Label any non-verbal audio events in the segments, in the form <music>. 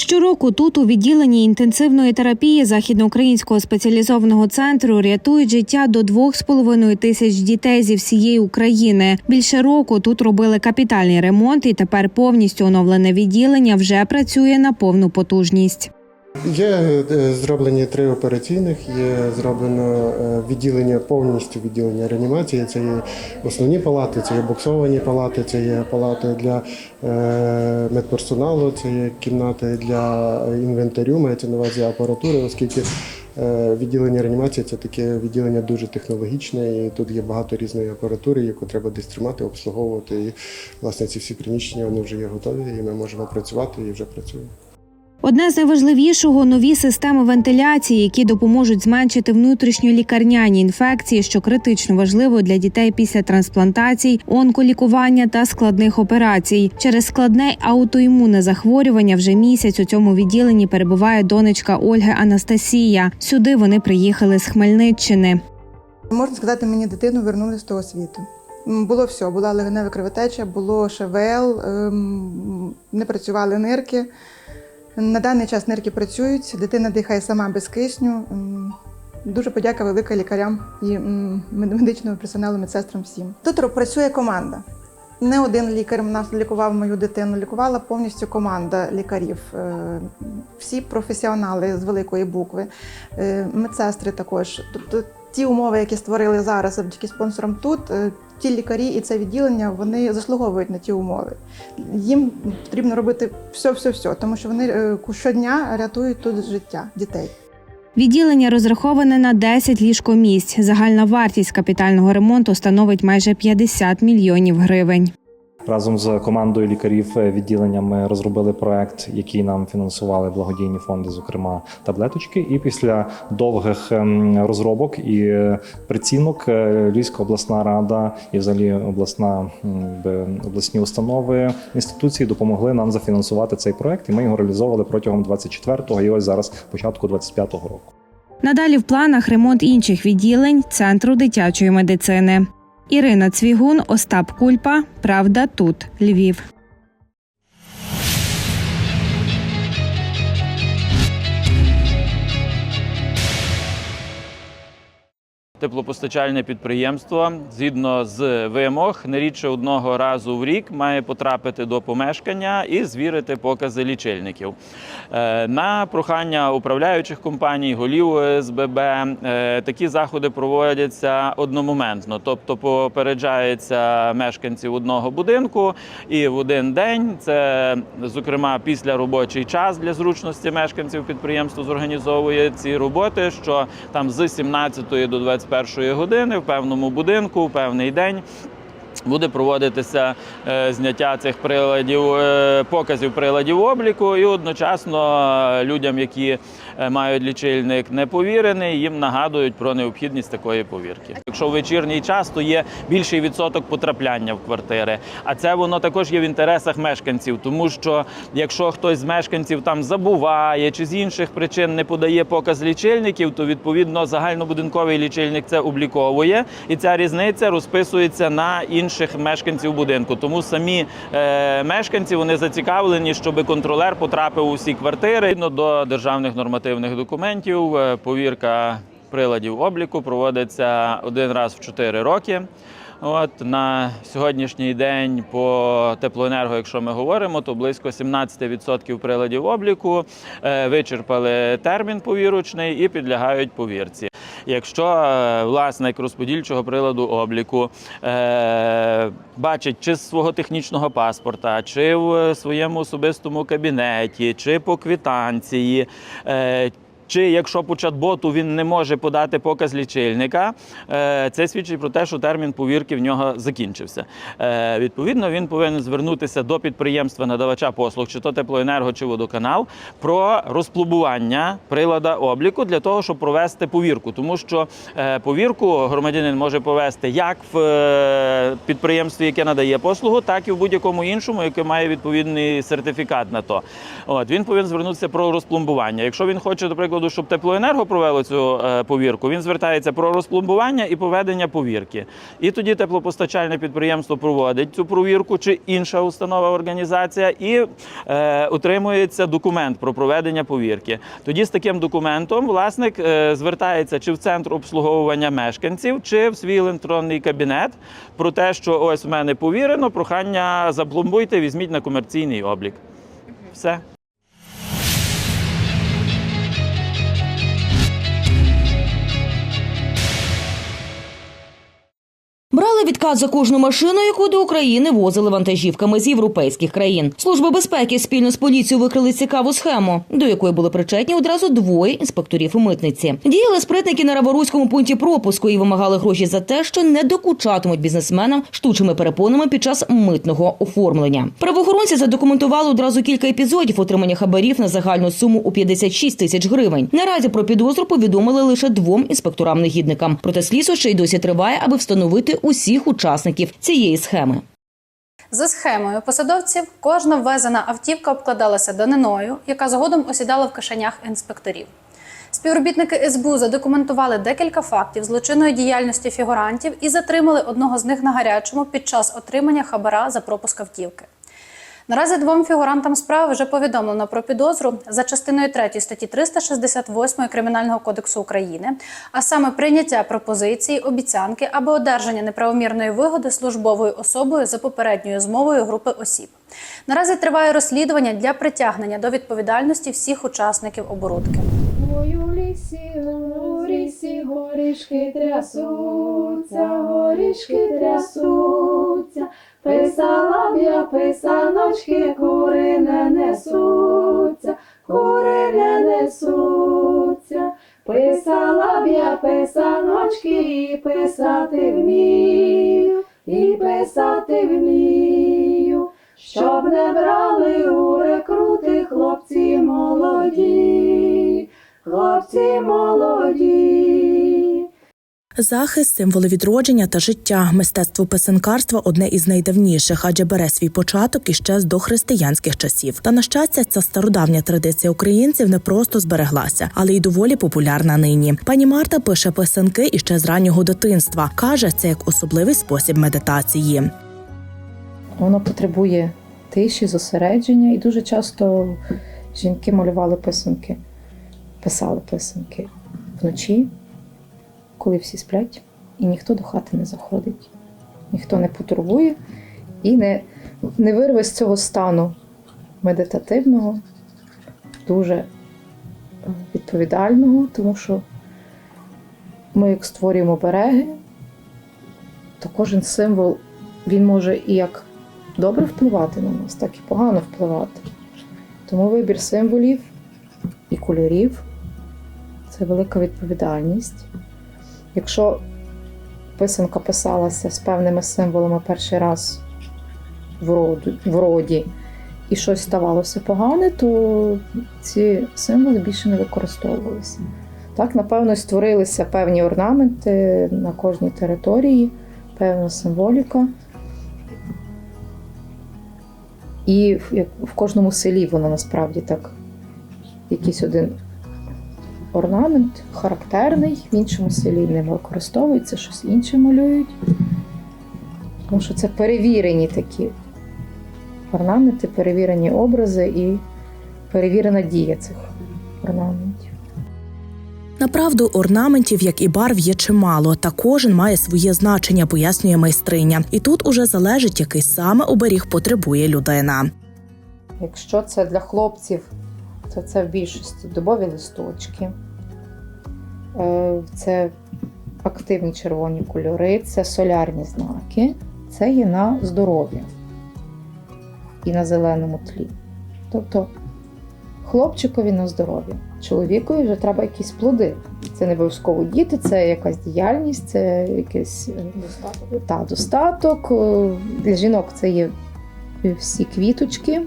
Щороку тут у відділенні інтенсивної терапії західноукраїнського спеціалізованого центру рятують життя до 2,5 тисяч дітей зі всієї України. Більше року тут робили капітальний ремонт, і тепер повністю оновлене відділення вже працює на повну потужність. Є е, зроблені три операційних, є зроблено е, відділення повністю відділення реанімації. Це є основні палати, це є боксовані палати, це є палати для е, медперсоналу, це є кімнати для інвентарю, мається на увазі апаратури, оскільки відділення реанімації це таке відділення дуже технологічне, і тут є багато різної апаратури, яку треба десь тримати, обслуговувати. І власне ці всі приміщення вони вже є готові, і ми можемо працювати і вже працюємо. Одне з найважливішого нові системи вентиляції, які допоможуть зменшити внутрішньолікарняні інфекції, що критично важливо для дітей після трансплантацій, онколікування та складних операцій. Через складне аутоімунне захворювання вже місяць у цьому відділенні перебуває донечка Ольги Анастасія. Сюди вони приїхали з Хмельниччини. Можна сказати, мені дитину вернули з того світу. Було все, була легенева кровотеча, було ШВЛ, ем, не працювали нирки. На даний час нирки працюють, дитина дихає сама без кисню. Дуже подяка велика лікарям і медичному персоналу, медсестрам всім. Тут працює команда. Не один лікар нас лікував мою дитину, лікувала повністю команда лікарів. Е, Всі професіонали з великої букви, Е, медсестри також. Тобто ті умови, які створили зараз завдяки спонсорам тут, е, ті лікарі і це відділення вони заслуговують на ті умови. Їм потрібно робити все-все-все, тому що вони е, щодня рятують тут життя дітей. Відділення розраховане на 10 ліжкомісць. Загальна вартість капітального ремонту становить майже 50 мільйонів гривень. Разом з командою лікарів е, відділення ми розробили проект, який нам фінансували благодійні фонди, зокрема таблеточки. І після довгих ем, розробок і е, прицінок е, Львівська обласна рада і взагалі обласна обласні установи інституції допомогли нам зафінансувати цей проект. І ми його реалізовували протягом 24-го і ось зараз початку 25-го року. Надалі в планах ремонт інших відділень центру дитячої медицини. Ірина Цвігун, Остап Кульпа. Правда, тут Львів. Теплопостачальне підприємство згідно з вимог не рідше одного разу в рік має потрапити до помешкання і звірити покази лічильників. Е, На прохання управляючих компаній, голів ОСББ е, такі заходи проводяться одномоментно, тобто попереджається мешканців одного будинку, і в один день це, зокрема, після робочий час для зручності мешканців підприємство зорганізовує ці роботи, що там з 17 до 21 години в певному будинку, в певний день. Буде проводитися е, зняття цих приладів, е, показів приладів обліку, і одночасно людям, які мають лічильник неповірений, їм нагадують про необхідність такої повірки. Якщо в вечірній час, то є більший відсоток потрапляння в квартири. А це воно також є в інтересах мешканців, тому що якщо хтось з мешканців там забуває чи з інших причин не подає показ лічильників, то відповідно загальнобудинковий лічильник це обліковує, і ця різниця розписується на інших мешканців будинку. Тому самі е, мешканці вони зацікавлені, щоб контролер потрапив у всі квартири. До державних нормативних документів. е, Повірка приладів обліку проводиться один раз в 4 роки. От на сьогоднішній день по теплоенерго, якщо ми говоримо, то близько 17% приладів обліку е, вичерпали термін повірочний і підлягають повірці. Якщо е, власник розподільчого приладу обліку е, бачить чи з свого технічного паспорта, чи в своєму особистому кабінеті, чи по квитанції. Чи якщо по чат-боту він не може подати показ лічильника, е, це свідчить про те, що термін повірки в нього закінчився. Е, Відповідно, він повинен звернутися до підприємства надавача послуг, чи то теплоенерго, чи водоканал, про розпломбування прилада обліку для того, щоб провести повірку. Тому що е, повірку громадянин може провести як в підприємстві, яке надає послугу, так і в будь-якому іншому, яке має відповідний сертифікат на то. От він повинен звернутися про розпломбування. Якщо він хоче, наприклад, приводу, щоб теплоенерго провело цю е, повірку, він звертається про розпломбування і проведення повірки. І тоді теплопостачальне підприємство проводить цю провірку чи інша установа організація і е, отримується документ про проведення повірки. Тоді з таким документом власник е, звертається чи в центр обслуговування мешканців, чи в свій електронний кабінет про те, що ось в мене повірено, прохання запломбуйте, візьміть на комерційний облік. Все. Відкат за кожну машину, яку до України возили вантажівками з європейських країн. Служба безпеки спільно з поліцією викрили цікаву схему, до якої були причетні одразу двоє інспекторів у митниці. Діяли спритники на Раворуському пункті пропуску і вимагали гроші за те, що не докучатимуть бізнесменам штучними перепонами під час митного оформлення. Правоохоронці задокументували одразу кілька епізодів отримання хабарів на загальну суму у 56 тисяч гривень. Наразі про підозру повідомили лише двом інспекторам-негідникам. Проте слідство ще й досі триває, аби встановити усіх учасників цієї схеми. За схемою посадовців кожна ввезена автівка обкладалася даниною, яка згодом осідала в кишенях інспекторів. Співробітники СБУ задокументували декілька фактів злочинної діяльності фігурантів і затримали одного з них на гарячому під час отримання хабара за пропуск автівки. Наразі двом фігурантам справи вже повідомлено про підозру за частиною 3 статті 368 Кримінального кодексу України, а саме прийняття пропозиції, обіцянки або одержання неправомірної вигоди службовою особою за попередньою змовою групи осіб. Наразі триває розслідування для притягнення до відповідальності всіх учасників оборудки. Горішки трясуться, горішки трясуться. Писала б я писаночки, кури не несуться, кури не несуться. Писала б я писаночки і писати вмію, і писати вмію, щоб не брали у рекрути хлопці молоді, хлопці молоді. Захист, символи відродження та життя. Мистецтво писанкарства одне із найдавніших, адже бере свій початок іще з дохристиянських часів. Та на щастя, ця стародавня традиція українців не просто збереглася, але й доволі популярна нині. Пані Марта пише писанки іще з раннього дитинства. каже, це як особливий спосіб медитації. Воно потребує тиші, зосередження, і дуже часто жінки малювали писанки, писали писанки вночі, коли всі сплять, і ніхто до хати не заходить, ніхто не потурбує і не, не вирве з цього стану медитативного, дуже е, відповідального, тому що ми, як створюємо береги, то кожен символ він може і як добре впливати на нас, так і погано впливати. Тому вибір символів і кольорів це велика відповідальність. Якщо писанка писалася з певними символами перший раз в роді, в роді і щось ставалося погане, то ці символи більше не використовувалися. Так, напевно, створилися певні орнаменти на кожній території, певна символіка. І в, кожному селі воно насправді так якийсь один орнамент характерний, в іншому селі не використовується, щось інше малюють. Тому що це перевірені такі орнаменти, перевірені образи і перевірена дія цих орнаментів. Направду, орнаментів, як і барв, є чимало, та кожен має своє значення, пояснює майстриня. І тут уже залежить, який саме оберіг потребує людина. Якщо це для хлопців, то це в більшості дубові листочки, Е, це активні червоні кольори, це солярні знаки, це є на здоров'я і на зеленому тлі. Тобто хлопчикові на здоров'я, чоловікові вже треба якісь плоди. Це не обов'язково діти, це якась діяльність, це якийсь е, достаток. Та, достаток. Е, Для жінок це є всі квіточки.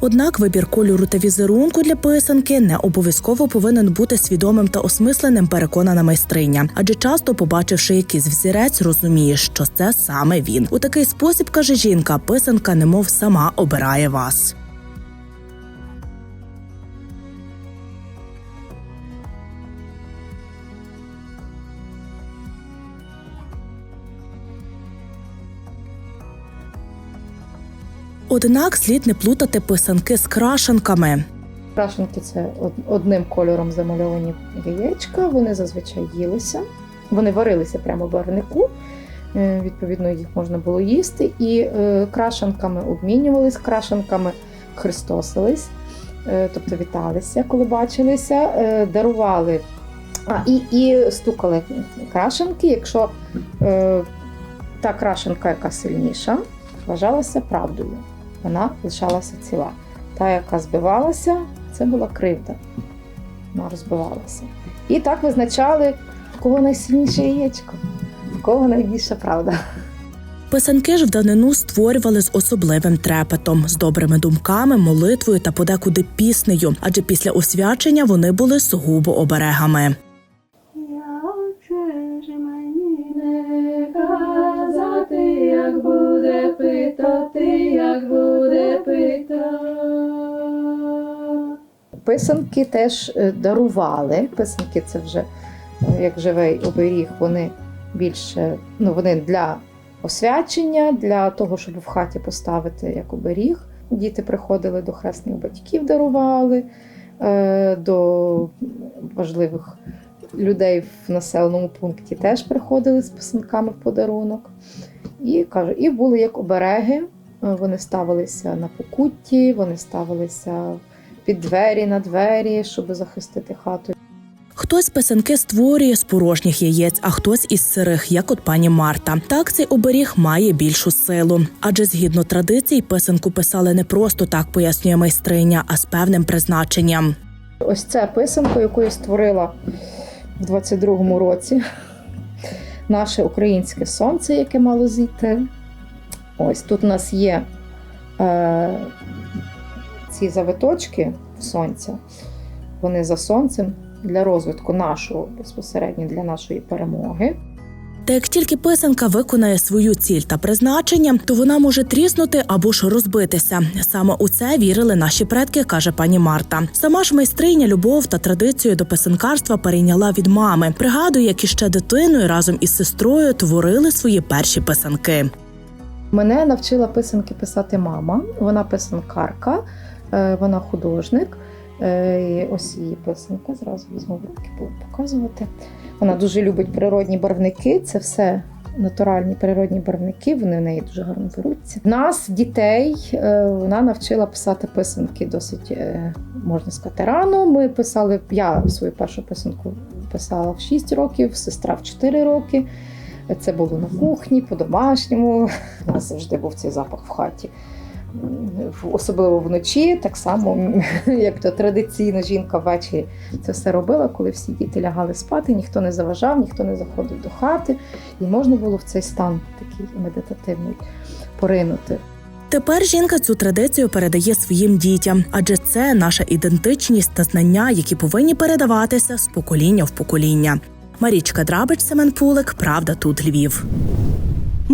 Однак вибір кольору та візерунку для писанки не обов'язково повинен бути свідомим та осмисленим, переконана майстриня. Адже часто, побачивши якийсь взірець, розумієш, що це саме він. У такий спосіб каже жінка, писанка, немов сама обирає вас. Однак слід не плутати писанки з крашенками. Крашенки це одним кольором замальовані яєчка. Вони зазвичай їлися. Вони варилися прямо в варнику. Е, Відповідно, їх можна було їсти. І е, крашенками обмінювались, крашенками хрестосились, е, тобто віталися, коли бачилися, дарували а, і, і стукали крашенки. Якщо та крашенка, яка сильніша, вважалася правдою. Вона лишалася ціла. Та, яка збивалася, це була кривда. Вона розбивалася. І так визначали, в кого найсильніше яєчко, в кого найбільша правда. Писанки ж в данину створювали з особливим трепетом, з добрими думками, молитвою та подекуди піснею, адже після освячення вони були сугубо оберегами. казати, як буде питати, як буде Писанки теж е, дарували. Писанки це вже е, як живий оберіг, вони більше ну, вони для освячення, для того, щоб в хаті поставити як оберіг. Діти приходили до хресних батьків, дарували е, до важливих людей в населеному пункті теж приходили з писанками в подарунок. І кажу, і були як обереги. Вони ставилися на покутті, вони ставилися під двері на двері, щоб захистити хату. Хтось писанки створює з порожніх яєць, а хтось із сирих, як от пані Марта. Так цей оберіг має більшу силу. Адже згідно традицій, писанку писали не просто так, пояснює майстриня, а з певним призначенням. Ось ця писанка, яку я створила в 22-му році. Наше українське сонце, яке мало зійти. Ось тут у нас є е, ці завиточки сонця. Вони за сонцем для розвитку нашого безпосередньо для нашої перемоги. Та як тільки писанка виконає свою ціль та призначення, то вона може тріснути або ж розбитися. Саме у це вірили наші предки, каже пані Марта. Сама ж майстриня любов та традицію до писанкарства перейняла від мами. Пригадує, як іще дитиною разом із сестрою творили свої перші писанки. Мене навчила писанки писати мама. Вона писанкарка, вона художник. Е, Ось її писанка. Зразу візьму в руки, буду показувати. Вона дуже любить природні барвники. Це все натуральні природні барвники. Вони в неї дуже гарно беруться. Нас, дітей, е, вона навчила писати писанки досить, е, можна сказати, рано. Ми писали, я свою першу писанку писала в 6 років, сестра в 4 роки. Це було на кухні, по-домашньому. <laughs> У нас завжди був цей запах в хаті. Особливо вночі, так само, <laughs> як то традиційно жінка ввечері це все робила, коли всі діти лягали спати, ніхто не заважав, ніхто не заходив до хати, і можна було в цей стан такий медитативний поринути. Тепер жінка цю традицію передає своїм дітям, адже це наша ідентичність та знання, які повинні передаватися з покоління в покоління. Марічка Драбич, Семен Пулик, Правда, тут Львів.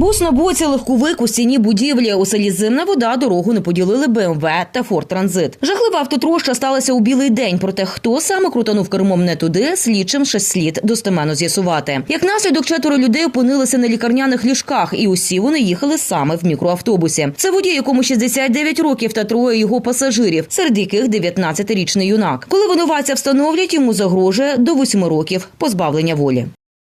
Бус на боці легковик у стіні будівлі. У селі Зимна вода дорогу не поділили БМВ та Форд Транзит. Жахлива автотроща сталася у білий день. Проте хто саме крутанув кермом не туди, слідчим ще слід достеменно з'ясувати. Як наслідок четверо людей опинилися на лікарняних ліжках, і усі вони їхали саме в мікроавтобусі. Це водій, якому 69 років та троє його пасажирів, серед яких 19-річний юнак. Коли винуватця встановлять, йому загрожує до 8 років позбавлення волі.